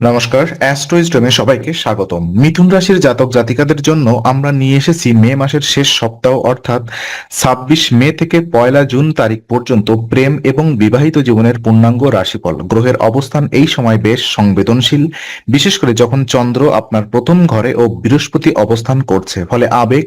নমস্কার অ্যাস্ট্রোইস্টমে সবাইকে স্বাগতম। মিথুন রাশির জাতক জাতিকাদের জন্য আমরা নিয়ে এসেছি মে মাসের শেষ সপ্তাহ, অর্থাৎ ছাব্বিশ মে থেকে পয়লা জুন তারিখ পর্যন্ত প্রেম এবং বিবাহিত জীবনের পূর্ণাঙ্গ রাশিফল। গ্রহের অবস্থান এই সময় বেশ সংবেদনশীল, বিশেষ করে যখন চন্দ্র আপনার প্রথম ঘরে ও বৃহস্পতি অবস্থান করছে। ফলে আবেগ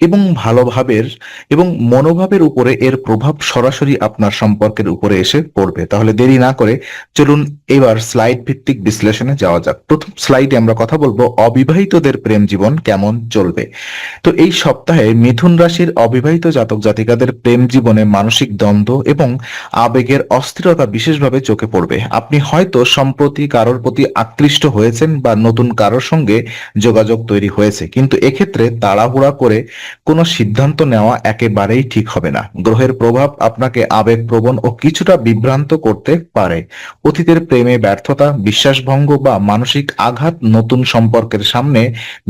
এবং ভালোভাবের এবং মনোভাবের উপরে এর প্রভাব সরাসরি আপনার সম্পর্কের উপরে এসে পড়বে। তাহলে দেরি না করে চলুন এবার স্লাইড ভিত্তিক বিশ্লেষণে যাওয়া যাক। প্রথম স্লাইডে আমরা কথা বলব অবিবাহিতদের প্রেম জীবন কেমন চলবে। তো এই সপ্তাহে মিথুন রাশির অবিবাহিত জাতক জাতিকাদের প্রেম জীবনে মানসিক দ্বন্দ্ব এবং আবেগের অস্থিরতা বিশেষভাবে চোখে পড়বে। আপনি হয়তো সম্প্রতি কারোর প্রতি আকৃষ্ট হয়েছেন বা নতুন কারোর সঙ্গে যোগাযোগ তৈরি হয়েছে, কিন্তু এক্ষেত্রে তাড়াহুড়া করে কোনো সিদ্ধান্ত নেওয়া একেবারেই ঠিক হবে না। গ্রহের প্রভাব আপনাকে আবেগপ্রবণ ও কিছুটা বিভ্রান্ত করতে পারে। অতীতের প্রেমে ব্যর্থতা, বিশ্বাসভঙ্গ বা মানসিক আঘাত নতুন সম্পর্কের সামনে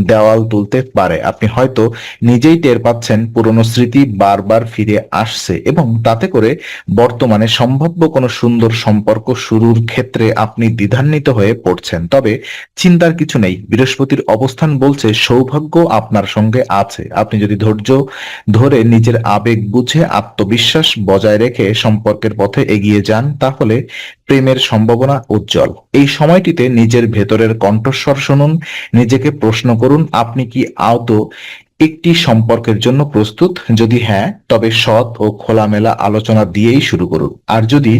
দেওয়াল তুলতে পারে। আপনি হয়তো নিজেই টের পাচ্ছেন পুরনো স্মৃতি বারবার ফিরে আসছে এবং তাতে করে বর্তমানে সম্ভাব্য কোনো সুন্দর সম্পর্ক শুরুর ক্ষেত্রে আপনি দ্বিধান্বিত হয়ে পড়ছেন। তবে চিন্তার কিছু নেই। বৃহস্পতির অবস্থান বলছে সৌভাগ্য আপনার সঙ্গে আছে। আপনি যদি ধৈর্য ধরে নিজের আবেগ বুঝে আত্মবিশ্বাস বজায় রেখে সম্পর্কের পথে এগিয়ে যান, তাহলে প্রেমের সম্ভাবনা উজ্জ্বল। এই সময়টিতে নিজের ভেতরের কণ্ঠস্বর শুনুন, নিজেকে প্রশ্ন করুন, আপনি কি আদৌ একটি সম্পর্কের জন্য প্রস্তুত? যদি হ্যাঁ তবে সৎ ও খোলামেলা আলোচনা দিয়েই শুরু করুন। আর যদি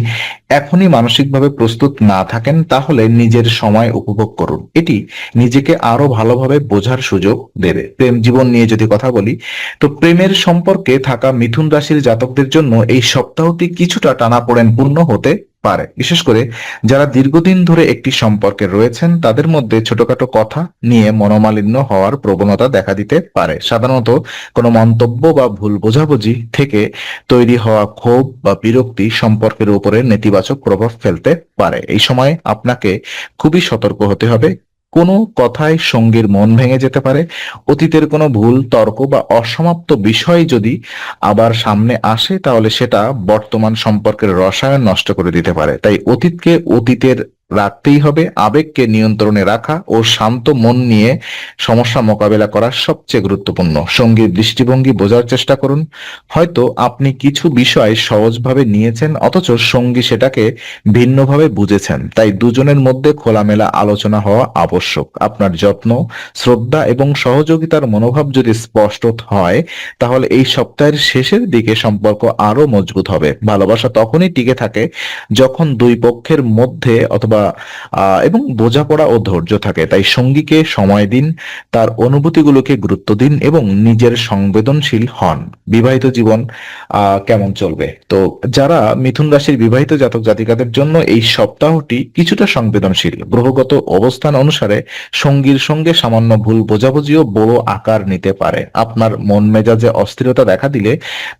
এখনই মানসিকভাবে প্রস্তুত না থাকেন, তাহলে নিজের সময় উপভোগ করুন। এটি নিজেকে আরও ভালোভাবে বোঝার সুযোগ দেবে। প্রেম জীবন নিয়ে যদি কথা বলি, তো প্রেমের সম্পর্কে থাকা মিথুন রাশির জাতকদের জন্য এই সপ্তাহটি কিছুটা টানাপোড়েন পূর্ণ হতে পারে। বিশেষ করে যারা দীর্ঘদিন ধরে একটি সম্পর্কে রয়েছেন, তাদের মধ্যে ছোটখাটো কথা নিয়ে মনোমালিন্য হওয়ার প্রবণতা দেখা দিতে পারে। সাধারণত কোনো মন্তব্য বা ভুল বোঝাবুঝি থেকে তৈরি হওয়া ক্ষোভ বা বিরক্তি সম্পর্কের উপরে নেতিবাচক প্রভাব ফেলতে পারে। এই সময় আপনাকে খুবই সতর্ক হতে হবে। কোনো কথায় সঙ্গীর মন ভেঙে যেতে পারে। অতীতের কোনো ভুল, তর্ক বা অসমাপ্ত বিষয় যদি আবার সামনে আসে, তাহলে সেটা বর্তমান সম্পর্কের রসায়ন নষ্ট করে দিতে পারে। তাই অতীতকে অতীতের রাখতেই হবে। আবেগকে নিয়ন্ত্রণে রাখা ও শান্ত মন নিয়ে সমস্যা মোকাবেলা করা সবচেয়ে গুরুত্বপূর্ণ। সঙ্গীর দৃষ্টিভঙ্গি বোঝার চেষ্টা করুন। হয়তো আপনি কিছু বিষয় সহজভাবে নিয়েছেন, অথচ সঙ্গী সেটাকে ভিন্নভাবে বুঝেছেন। তাই দুজনের মধ্যে খোলামেলা আলোচনা হওয়া আবশ্যক। আপনার যত্ন, শ্রদ্ধা এবং সহযোগিতার মনোভাব যদি স্পষ্ট হয়, তাহলে এই সপ্তাহের শেষের দিকে সম্পর্ক আরও মজবুত হবে। ভালোবাসা তখনই টিকে থাকে যখন দুই পক্ষের মধ্যে অথবা এবং বোঝাপড়া ও ধৈর্য থাকে। তাই সঙ্গীকে সময় দিন, তার অনুভূতিগুলোকে গুরুত্ব দিন এবং নিজের সংবেদনশীল হন। বিবাহিত জীবন কেমন চলবে? তো যারা মিথুন রাশির বিবাহিত জাতক জাতিকাদের জন্য এই সপ্তাহটি কিছুটা সংবেদনশীল, গ্রহগত অবস্থান অনুসারে সঙ্গীর সঙ্গে সামান্য ভুল বোঝাবুঝিও বড় আকার নিতে পারে। আপনার মন মেজাজে অস্থিরতা দেখা দিলে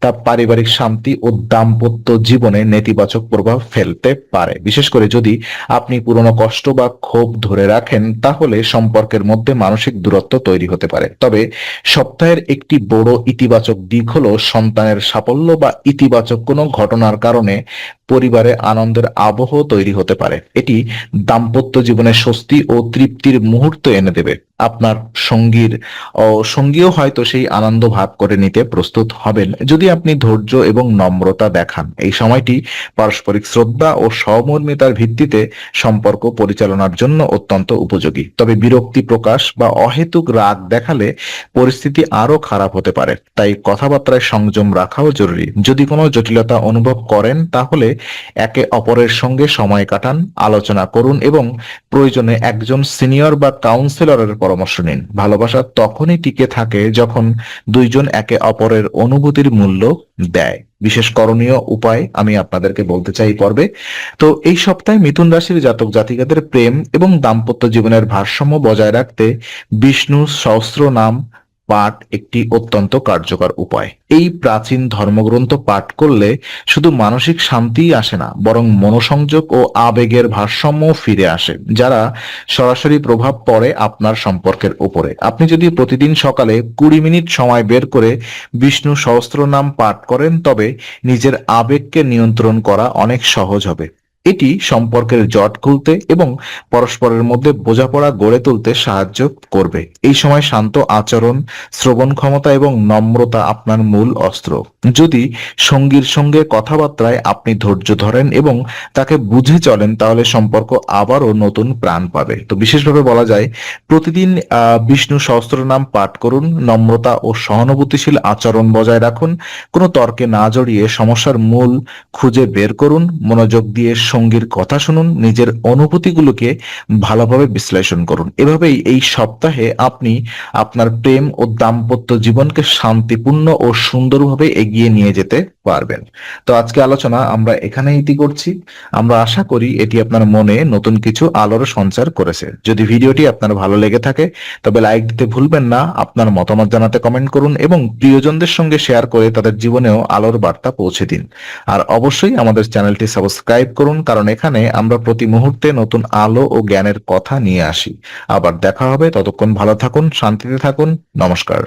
তা পারিবারিক শান্তি ও দাম্পত্য জীবনে নেতিবাচক প্রভাব ফেলতে পারে। বিশেষ করে যদি আপনি পুরনো কষ্ট বা ক্ষোভ ধরে রাখেন, তাহলে সম্পর্কের মধ্যে মানসিক দূরত্ব তৈরি হতে পারে। তবে সপ্তাহের একটি বড় ইতিবাচক দিক হলো সন্তানের সাফল্য বা ইতিবাচক কোনো ঘটনার কারণে পরিবারে আনন্দের আবহ তৈরি হতে পারে। এটি দাম্পত্য জীবনে স্বস্তি ও তৃপ্তির মুহূর্ত এনে দেবে। আপনার সঙ্গীর ও সঙ্গীও হয়তো সেই আনন্দ ভাগ করে নিতে প্রস্তুত হবেন। যদি আপনি ধৈর্য এবং নম্রতা দেখান, এই সময়টি পারস্পরিক শ্রদ্ধা ও সহমর্মিতার ভিত্তিতে সম্পর্ক পরিচালনার জন্য অত্যন্ত উপযোগী। তবে বিরক্তি প্রকাশ বা অহেতুক রাগ দেখালে পরিস্থিতি আরও খারাপ হতে পারে। তাই কথাবার্তায় সংযম রাখাও জরুরি। যদি কোনো জটিলতা অনুভব করেন, তাহলে একে অপরের সঙ্গে সময় কাটান, আলোচনা করুন এবং প্রয়োজনে একজন সিনিয়র বা কাউন্সিলরের পরামর্শ নিন। ভালোবাসা তখনই টিকে থাকে যখন দুইজন একে অপরের অনুভূতির মূল্য দেয়। বিশেষ করণীয় উপায় আমি আপনাদেরকে বলতে চাই পর্বে। তো এই সপ্তাহে মিথুন রাশির জাতক জাতিকাদের প্রেম এবং দাম্পত্য জীবনের ভারসাম্য বজায় রাখতে বিষ্ণু সহস্র নাম পাঠ একটি অত্যন্ত কার্যকর উপায়। এই প্রাচীন ধর্মগ্রন্থ পাঠ করলে শুধু মানসিক শান্তিই আসে না, বরং মনোসংযোগ ও আবেগের ভারসাম্য ফিরে আসে, যারা সরাসরি প্রভাব পড়ে আপনার সম্পর্কের উপরে। আপনি যদি প্রতিদিন সকালে কুড়ি মিনিট সময় বের করে বিষ্ণু সহস্র নাম পাঠ করেন, তবে নিজের আবেগকে নিয়ন্ত্রণ করা অনেক সহজ হবে। এটি সম্পর্কের জট খুলতে এবং পরস্পরের মধ্যে বোঝাপড়া গড়ে তুলতে সাহায্য করবে। এই সময় শান্ত আচরণ, শ্রবণ ক্ষমতা এবং নম্রতা আপনার মূল অস্ত্র। যদি সঙ্গীর সঙ্গে কথাবার্তায় আপনি ধৈর্য ধরেন এবং তাকে বুঝে চলেন, তাহলে সম্পর্ক আবারও নতুন প্রাণ পাবে। তো বিশেষভাবে বলা যায়, প্রতিদিন বিষ্ণু সহস্র নাম পাঠ করুন, নম্রতা ও সহানুভূতিশীল আচরণ বজায় রাখুন, কোনো তর্কে না জড়িয়ে সমস্যার মূল খুঁজে বের করুন, মনোযোগ দিয়ে সঙ্গীর কথা শুনুন, নিজের অনুভূতিগুলোকে ভালোভাবে বিশ্লেষণ করুন। এভাবেই এই সপ্তাহে আপনি আপনার প্রেম ও দাম্পত্য জীবনকে শান্তিপূর্ণ ও সুন্দরভাবে এগিয়ে নিয়ে যেতে পারবেন। তো আজকে আলোচনা আমরা এখানে ইতি করছি। আমরা আশা করি এটি আপনার মনে নতুন কিছু আলোর সঞ্চার করেছে। যদি ভিডিওটি আপনার ভালো লেগে থাকে, তবে লাইক দিতে ভুলবেন না, আপনার মতামত জানাতে কমেন্ট করুন এবং প্রিয়জনদের সঙ্গে শেয়ার করে তাদের জীবনেও আলোর বার্তা পৌঁছে দিন। আর অবশ্যই আমাদের চ্যানেলটি সাবস্ক্রাইব করুন কারণ এখানে আমরা প্রতি মুহূর্তে নতুন আলো ও জ্ঞানের কথা নিয়ে আসি। আবার দেখা হবে, ততক্ষণ ভালো থাকুন, শান্তিতে থাকুন, নমস্কার।